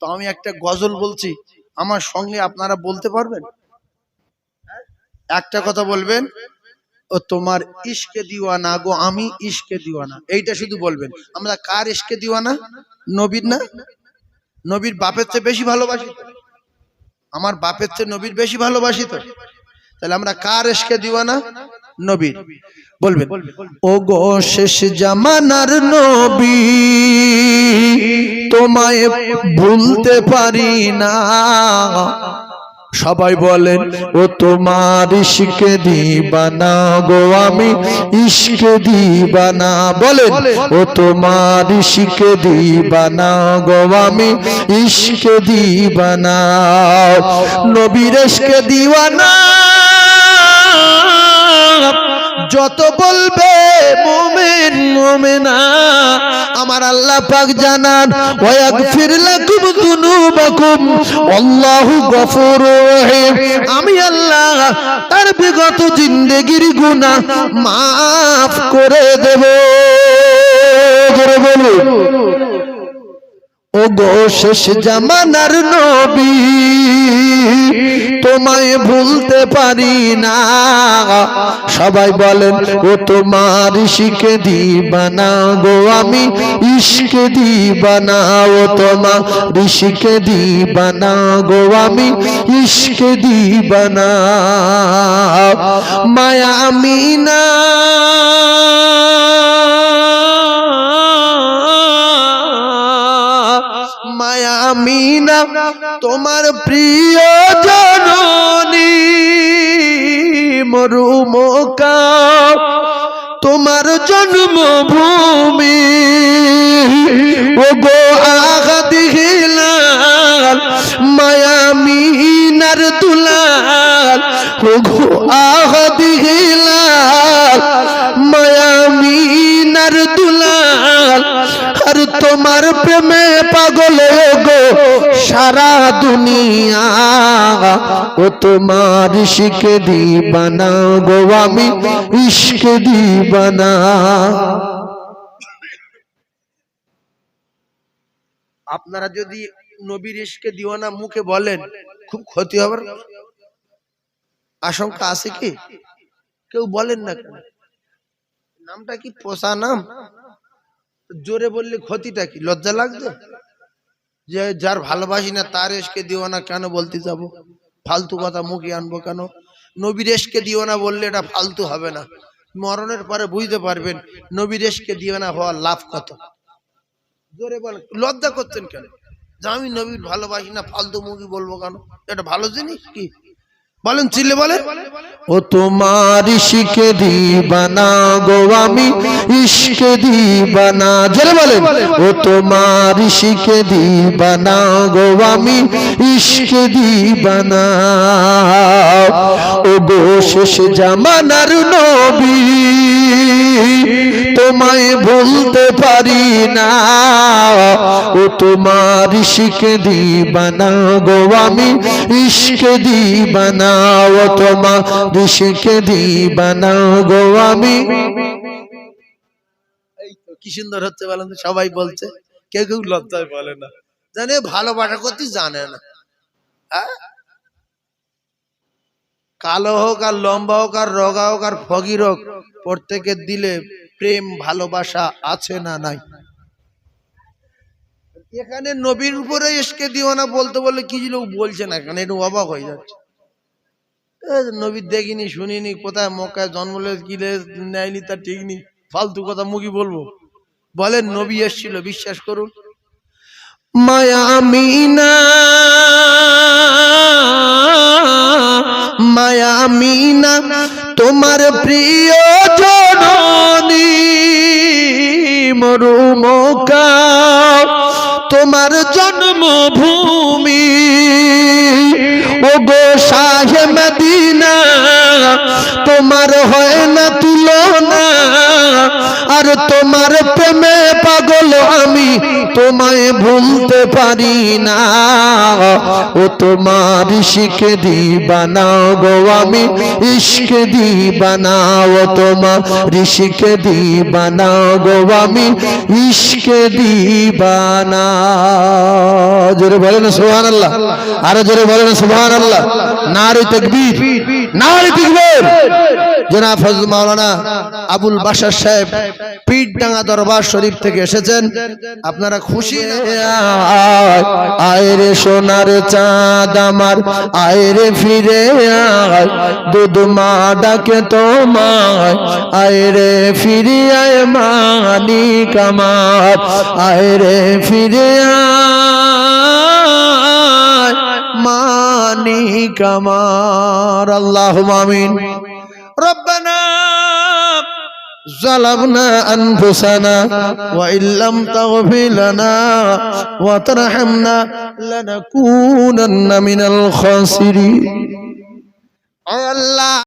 তো আমি একটা গজল বলছি। আমার সঙ্গে আপনারা বলতে পারবেন? একটা কথা বলবেন, ও তোমার ইশকে দিওয়ানা গো, আমি ইশকে দিওয়ানা। এইটা শুধু বলবেন। আমরা কার ইশকে দিওয়ানা? নবীর না? নবীর বাপের চেয়ে বেশি ভালোবাসি? আমার বাপের চেয়ে নবীর বেশি ভালোবাসি তো। তাহলে আমরা কার ইশকে দিওয়ানা? নবীর বলবেন ও গো শেষ জামানার নবী তোমায় ভুলতে পারি না। সবাই বলেন ও তোমার ইশকে দিবানা গো আমি ইশকে দিবানা। বলেন ও তোমার ইশকে দিবানা গো আমি ইশকে দিবানা। নবীর ইশকে দিওয়ানা যত বলবে মুমিন, মুমিনা, আমার আল্লাহ পাক জানান, ওয়াগফির লাকুম যুনুবাকুম আল্লাহু গফুরুর রহিম। আমি আল্লাহ তার বিগত জিন্দেগির গুনাহ maaf করে দেব। জোরে বলুন। ও গো শেষ জামানার নবী। তোমায় ভুলতে পারি না। সবাই বলেন, ও তোমার শিখে দিবানা গো, আমি ইশকে দিবানা। ও তোমার ঋষিকে দিবানা গো, আমি ইশকে দিবানা। মায়া আমিনা মরুমকা তোমার জন্মভূমি। ও গো আঘাত হিলাল মায়ামিনার তুলাল ও গো আঘাত আর তোমার প্রেমে পাগল গো সারা দুনিয়া। ও তোমার শিখে দিবানা গো আমি ইশকে দিবানা। আপনারা যদি নবীর ইশকে দিওয়ানা মুখে বলেন, খুব ক্ষতি হবার আশঙ্কা আছে কি? কেউ বলেন না নামটা কি পোষা নাম? জোরে বললে ক্ষতিটা কি? লজ্জা লাগছে? যে যার ভালোবাসি না, তার এসকে দিও না কেন বলতে যাব? ফালতু কথা মুখে আনব কেন? নবীর এসকে দিও না বললে এটা ফালতু হবে না। মরণের পরে বুঝতে পারবেন, নবীর এসকে দিও না হওয়ার লাভ কত? জোরে বল, লজ্জা করছেন কেন? যে আমি নবীর ভালোবাসি না, ফালতু মুখি বলব কেন? এটা ভালো জিনিস কি? বলেন, চিল্লে বলেন। ও তোমার ইশকে দিবানা গো আমি, ইশকে দিবানা, জোরে বলেন। ও তোমার ইশকে দিবানা গো আমি, ইশকে দিবানা। ও গো শেষ জামানার নবী। তোমায় ভুলতে পারি না। ও তোমার শিখে দিবানা গো, আমি ইশকে দিবানা। ও তোমার শিখে দিবানা গো, আমি কি সুন্দর হচ্ছে বলেন সবাই বলছে। কেউ কেউ লজ্জায় বলে না। জানে ভালোবাসা করতে জানে না। হ্যাঁ? কালো হোক আর লম্বা হোক আর রগা হোক আর ফগির হোক প্রত্যেকের দিলে প্রেম, ভালোবাসা আছে না নাই? এখানে নবীর উপরে এসকে দিও না বলতে বলে কি লোক বলছে না? কেন একটু অবাক হয়ে যাচ্ছে। নবীর দেখিনি, শুনিনি, কোথায় মক্কায় জন্মলে কিলে নেয়নি তা ঠিক নেই। ফালতু কথা মুখি বলব। বলেন, নবী এসছিল, বিশ্বাস করুন। মায়া মিনা মায়া মিনা তোমার প্রিয় জননী মরুমকা তোমার জন্মভূমি। ও গো শাহে মদিনা তোমার হয় না তুলনা, আর তোমার প্রেমে পাগল আমি তোমায় ভুলতে পারি না। ও তোমার শিখে দিবানা গো আমি ইশকে দিবানা, ও তোমার ঋষিকে দিবানা গো আমি ইশকে দিবানা। জোরে বলেন সুবহান আল্লাহ আরও জোরে বলেন সুবহান আল্লাহ নারী তকবীর। নারী তকবীর জনাব ফজল মাওলানা আবুল সাহেব পিঠডাঙ্গা দরবার শরীফ থেকে এসেছেন। আপনারা খুশি না? আয় রে সোনার চাঁদ আমার আয় রে ফিরে আয় দুধ মা ডাকে তোমায় আয় রে ফিরে আয় মালিক আমার আয় রে ফিরে আয়। بك مار اللهم آمين ربنا ظلمنا أنفسنا وإن لم تغفر لنا وترحمنا لنكونن من الخاسرين الله